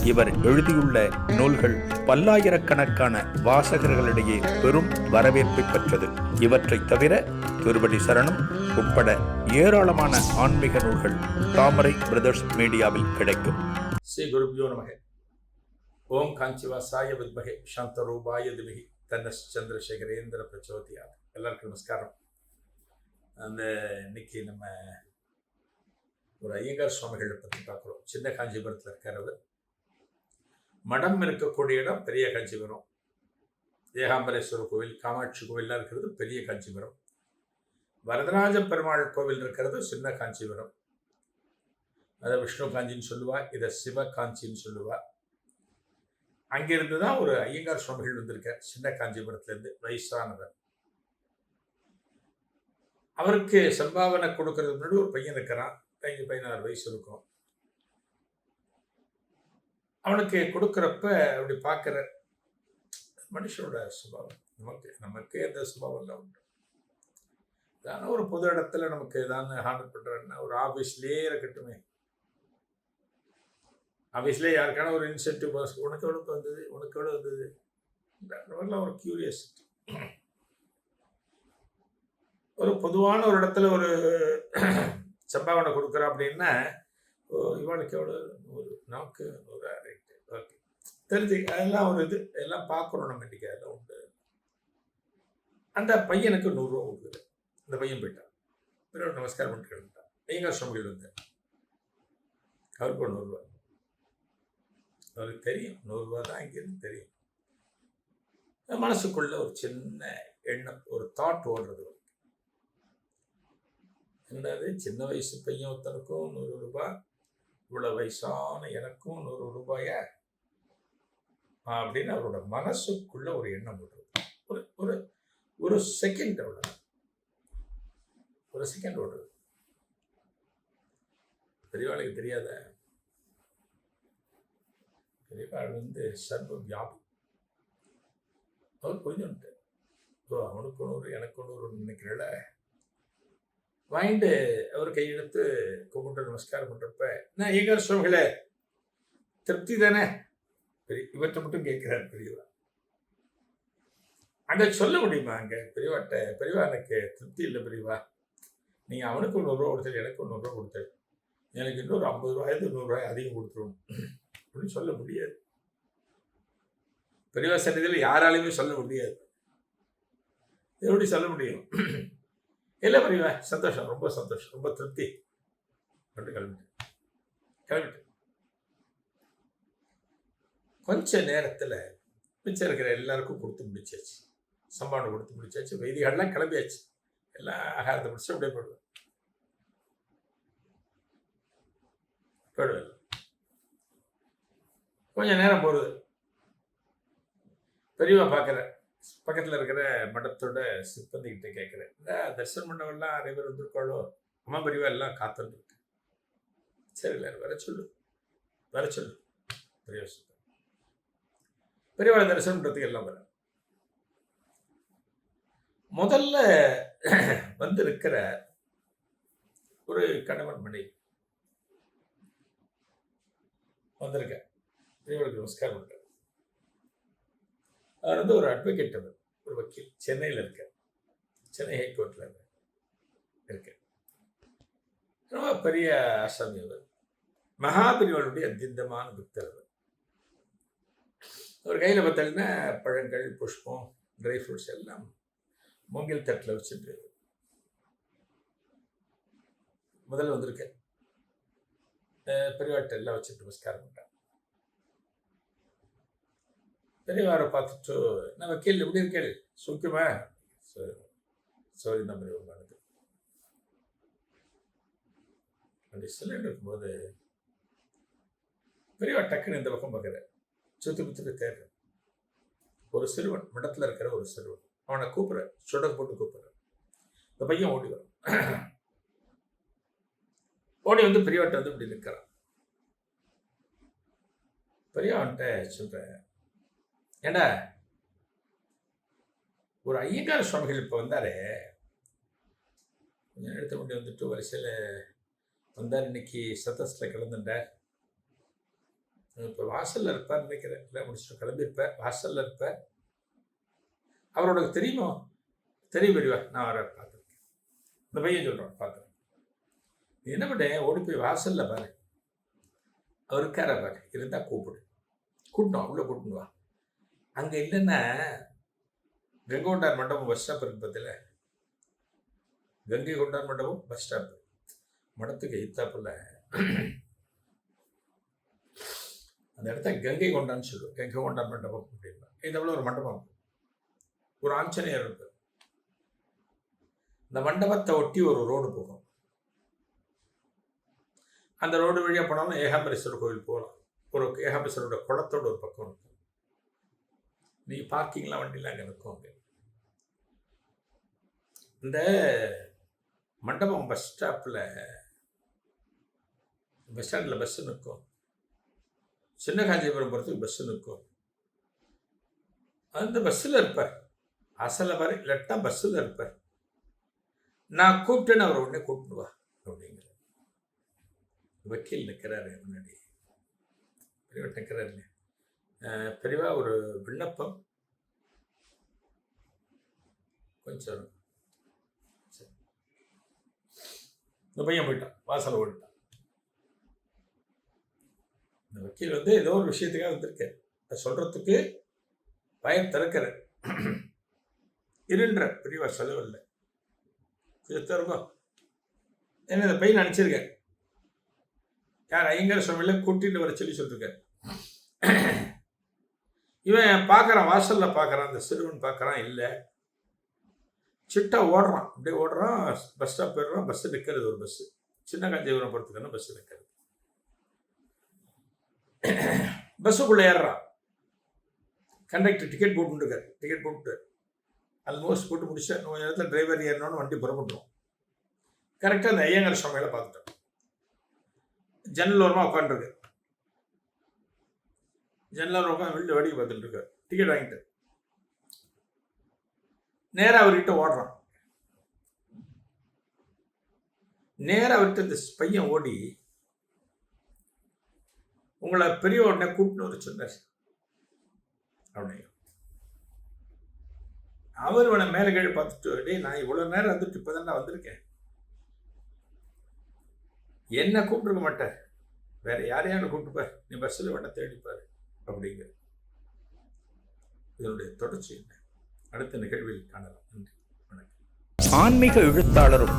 இவர் எழுதியுள்ள நூல்கள் பல்லாயிரக்கணக்கான வாசகர்களிடையே பெரும் வரவேற்பை பெற்றது. இவற்றைத் தவிர திருவடி சரணம் உட்பட ஏராளமான ஆன்மீக நூல்கள் தாமரை பிரதர்ஸ் மீடியாவில் கிடைக்கும். ஸ்ரீ குருபியோ நமக. ஓம் காஞ்சிவாசாய வித்மகே சாந்தரூபாய திமிகி தன்னஸ் சந்திரசேகரேந்திர பிரச்சோதியா எல்லாருக்கும் நமஸ்காரம். அந்த இன்னைக்கு நம்ம ஒரு ஐயங்கார் சுவாமிகளை பற்றி பார்க்குறோம். சின்ன காஞ்சிபுரத்தில் இருக்கிறவர் மடம் இருக்கக்கூடிய இடம் பெரிய காஞ்சிபுரம் ஏகாம்பரேஸ்வரர் கோவில் காமாட்சி கோவில்லாம் இருக்கிறது பெரிய காஞ்சிபுரம் வரதராஜ பெருமாள் கோவில் இருக்கிறது சின்ன காஞ்சிபுரம் அதை விஷ்ணு காஞ்சின்னு சொல்லுவா இதை சிவ காஞ்சின்னு சொல்லுவா. அங்கிருந்து தான் ஒரு ஐயங்கார் சுவாமிகள் வந்திருக்கார் சின்ன காஞ்சிபுரத்துலேருந்து வயசானவர். அவருக்கு சம்பாவனை கொடுக்கறது முன்னாடி ஒரு பையன் இருக்கிறான் பதினஞ்சு பதினாறு வயசு இருக்கும். அவனுக்கு கொடுக்குறப்ப அப்படி பார்க்குற மனுஷனோட சுபாவம். நமக்கு நமக்கு எந்த சுபாவம் எல்லாம் உண்டு. ஏதாவது ஒரு பொது இடத்துல நமக்கு ஏதாவது ஹார்டர் பண்ணுறேன்னா ஒரு ஆஃபீஸ்லேயே இருக்கட்டுமே. ஆஃபீஸ்லேயே யாருக்கான ஒரு இன்சென்டிவ் பாஸ் உனக்கு எவ்வளோ வந்தது? உனக்கு எவ்வளோ வந்தது? ஒரு கியூரியாசிட்டி ஒரு பொதுவான ஒரு இடத்துல ஒரு சம்பாவனை கொடுக்குறோம் அப்படின்னா இவனுக்கோட ஒரு நூறு நமக்கு நூறு ரைட்டு ஓகே. தெரிஞ்சு அதெல்லாம் ஒரு இது எல்லாம் பார்க்குறோம் நம்ம இன்றைக்கி அதெல்லாம் உண்டு. அந்த பையனுக்கு நூறுரூவா கொடுக்குது. அந்த பையன் போயிட்டான். பிறகு நமஸ்காரம் பண்ணிட்டு கிளம்பிட்டான். ஐயங்கார் சுவாமிகள் வந்து அவருக்கு ஒரு நூறுரூவா அவருக்கு தெரியும். நூறுரூவா தான் இங்கேருந்து தெரியும். மனசுக்குள்ள ஒரு சின்ன எண்ணம் ஒரு தாட் ஓடுறது என்னது? சின்ன வயசு பையன் ஒருத்தனுக்கும் நூறு ரூபாய் இவ்வளோ வயசான எனக்கும் நூறு ரூபாய. அப்படின்னு அவரோட மனசுக்குள்ள ஒரு எண்ணம் ஓடுறது ஒரு ஒரு ஒரு செகண்ட் அவ்வளோ ஒரு செகண்ட் ஓடுறது பெரியவாளுக்கு தெரியாத. பெரியவாள் வந்து சர்வ வியாபி. அவர் கொஞ்சம் ஓ அவனுக்கு ஒன்று எனக்கு ஒன்று நினைக்கிறேன் வாங்கிட்டு அவர் கையெடுத்து கும்பிட்டு நமஸ்காரம் பண்ணுறப்ப நான் ஏகார் சுவாமிகளே திருப்தி தானே? பெரிய இவற்றை மட்டும் கேட்கிறார் பெரியவா. அங்கே சொல்ல முடியுமா அங்கே? பெரியவாட்ட பெரியவா எனக்கு திருப்தி இல்லை பெரியவா. நீங்கள் அவனுக்கு ஒரு நூறுரூவா கொடுத்தது எனக்கு ஒரு நூறுரூவா கொடுத்தது எனக்கு இன்னொரு ஐம்பது ரூபாயிருந்து நூறுரூவாய் அதிகம் கொடுத்துருவோம். அப்படின்னு சொல்ல முடியாது. பெரியவா சன்னதியில் யாராலையுமே சொல்ல முடியாது. எப்படி சொல்ல முடியும்? இல்லை பெரியவா சந்தோஷம் ரொம்ப சந்தோஷம் ரொம்ப திருப்தி. கண்டு கிளம்பிட்டு. கிளம்பிட்டு. கொஞ்ச நேரத்தில் மிச்சம் இருக்கிற எல்லாருக்கும் கொடுத்து முடிச்சாச்சு. சம்பாவனை கொடுத்து முடிச்சாச்சு. வைதிகள்லாம் கிளம்பியாச்சு. எல்லாம் ஆகாரத்தை முடிச்சு அப்படியே போடுவேன் போயிடுவேன். கொஞ்சம் நேரம் போகுது பெரியவா பார்க்குறேன் பக்கத்தில் இருக்கிற மடத்தோட சிப்பந்திக்கிட்ட கேட்குறேன் இந்த தரிசனம் பண்ணவெல்லாம் நிறைய பேர் வந்திருக்காளோ? அம்மா பிரிவா எல்லாம் காத்துட்டு இருக்கு சரி இல்லை வர சொல்லு. வர சொல்லு. பெரிய சிப்பந்தி பெரியவா தரிசனம் பண்ணுறதுக்கு எல்லாம் வர முதல்ல வந்து இருக்கிற ஒரு கணவன் மனைவி வந்திருக்க. பெரியவளுக்கு நமஸ்காரம் பண்ணுறேன் அவர் வந்து ஒரு அட்வொகேட் அவர் ஒரு வக்கீல் சென்னையில் இருக்க சென்னை ஹைகோர்ட்டில் இருக்க ரொம்ப பெரிய ஆசாமி அவர். மகாபிரிவனுடைய அத்தியந்தமான புத்தர் அவர். அவர் கையில் பார்த்தீங்கன்னா பழங்கள் புஷ்பம் ட்ரை ஃப்ரூட்ஸ் எல்லாம் மூங்கில் தட்டில் வச்சுட்டு முதல்ல வந்திருக்க பெரியவாட்டெல்லாம் வச்சுட்டு நமஸ்காரம் பண்ணுறாங்க பெரியவாரை பார்த்துட்டு நம்ம கேள்வி எப்படி இருக்கேள் சுக்கியமா. சரி சரி நம்ம உங்களுக்கு அப்படி சொல்லிட்டு இருக்கும்போது பெரியவா டக்குன்னு இந்த பக்கம் பார்க்குறேன் சுற்றி குத்துட்டு தேடுற ஒரு சிறுவன் மடத்தில் இருக்கிற ஒரு சிறுவன். அவனை கூப்பிட்றேன் சுட போட்டு கூப்பிட்றேன் இந்த பையன் ஓடி வரும் ஓடி வந்து பெரியவாட்ட வந்து இப்படி நிற்கிறான். பெரியவன்ட்ட சொல்கிறேன் ஏண்டா ஒரு ஐயங்கார சுவாமிகள் இப்போ வந்தார். கொஞ்சம் எடுத்த முடி வந்துட்டு வரிசையில் வந்தார். இன்னைக்கு சதஸில் கலந்துட்டார் இப்போ வாசலில் இருப்பார் நினைக்கிறேன். இல்லை முடிச்சுட்டு கிளம்பியிருப்பார். வாசலில் இருப்பார். அவரோட தெரியுமோ? தெரியும் பெரியவா நான் அவரை பார்த்துருக்கேன். இந்த பையன் சொல்கிறான் பார்த்துருக்கேன் நீ என்ன பண்ண? ஓடி போய் வாசலில் பாரு. அவர் இருக்கார பாரு. இருந்தால் கூப்பிடு. கூட்டணும் உள்ளே கூட்டணும் வா. அங்கே இல்லைன்னா கங்கை மண்டபம் பஸ் ஸ்டாப் இருக்கு பார்த்தில கங்கை கொண்டார் மண்டபம் பஸ் ஸ்டாப் மடத்துக்கு எய்த்தாப்புல. அந்த இடத்த கங்கை கொண்டான்னு சொல்லுவோம் கங்கை கொண்டார் மண்டபம் அப்படின்னா. இதை ஒரு மண்டபம் ஒரு ஆஞ்சநேயர் இருக்கு. இந்த மண்டபத்தை ஒட்டி ஒரு ரோடு போகும். அந்த ரோடு வழியாக போனாலும் ஏகாம்பரேஸ்வரர் கோவில் போகலாம். ஒரு ஏகாம்பரேஸ்வரோட குளத்தோட ஒரு பக்கம் இருக்கும். நீங்கள் பார்க்கிங்லாம் வண்டிலாம் அங்கே நிற்கும் இந்த மண்டபம் பஸ் ஸ்டாப்பில் பஸ் ஸ்டாண்டில் பஸ்ஸு நிற்கும் சின்ன காஞ்சிபுரம் போகிறதுக்கு பஸ்ஸு நிற்கும் அந்த பஸ்ஸில் இருப்பார். அசலை வர இல்லாட்டா பஸ்ஸில் இருப்பார். நான் கூப்பிட்டேன்னு அவர் உடனே கூப்பிடுவா அப்படிங்கிற வக்கீல் நிற்கிறாரு முன்னாடி. பெரியவா நிற்கிறாரு இல்லையா அஹ் பெரியவா ஒரு விண்ணப்பம். கொஞ்சம் சரி. இந்த பையன் போயிட்டான் வாசல் ஓடிட்டான். இந்த வக்கீல் வந்து ஏதோ ஒரு விஷயத்துக்காக வந்திருக்கேன் அதை சொல்றதுக்கு பயம் திறக்கிற இருன்ற பெரியவா செலவு இல்லை கொஞ்சம் திறக்கும் ஏன்னா இந்த பையன் நினச்சிருக்கேன் யார் ஐயங்கார சுவாமியில் கூட்டிகிட்டு வர சொல்லி சொல்லியிருக்கேன் இவன் பார்க்குறான் வாசலில் பார்க்குறான் அந்த சிறுவன் பார்க்குறான் இல்லை. சிட்டா ஓடுறான். அப்படியே ஓடுறான் பஸ் ஸ்டாப் போயிடுறான் பஸ்ஸு நிற்கிறது ஒரு பஸ்ஸு சின்ன காஞ்சிபுரம் போகிறதுக்கான பஸ்ஸு நிற்கிறது பஸ்ஸுக்குள்ளே ஏறுறான். கண்டக்டர் டிக்கெட் போட்டுருக்காரு டிக்கெட் போட்டு ஆல்மோஸ்ட் போட்டு முடிச்சா கொஞ்சம் நேரத்தில் டிரைவர் ஏறினோன்னு வண்டி புறப்பட்டுரும். கரெக்டாக அந்த ஐயங்கர சுவாமியில் பார்த்துட்டோம் ஜன்னல் ஓரமாக உட்காந்துருக்கு ஜன்னல் உட்காந்து வெளியில் வேடிக்கை பார்த்துட்டு இருக்காரு. டிக்கெட் வாங்கிட்டு. நேராக அவர்கிட்ட ஓடுறான். நேராக அவர்கிட்ட இந்த பையன் ஓடி உங்களை பெரிய உடனே கூப்பிட்டு வர சொன்னார். அப்படின்னு அவர் உன மேலே கீழே பார்த்துட்டு டேய் நான் இவ்வளோ நேரம் வந்துட்டு இப்போ தான் வந்திருக்கேன். என்ன கூப்பிட்டுருக்க மாட்டார் வேற யாரையான கூப்பிட்டுப்பார் நீ பஸ்ஸில் உடனே தேடிப்பார் அப்படிங்கிறது இதனுடைய தொடர்ச்சி என்ன? அடுத்த நிகழ்வில் காணலாம். நன்றி. வணக்கம். ஆன்மீக எழுத்தாளரும்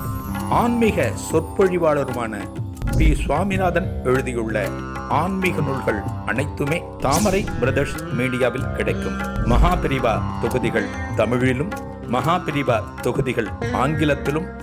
ஆன்மீக சொற்பொழிவாளருமான பி. சுவாமிநாதன் எழுதியுள்ள ஆன்மீக நூல்கள் அனைத்துமே தாமரை பிரதர்ஸ் மீடியாவில் கிடைக்கும். மகாபிரிவா தொகுதிகள் தமிழிலும் மகாபிரிவா தொகுதிகள் ஆங்கிலத்திலும்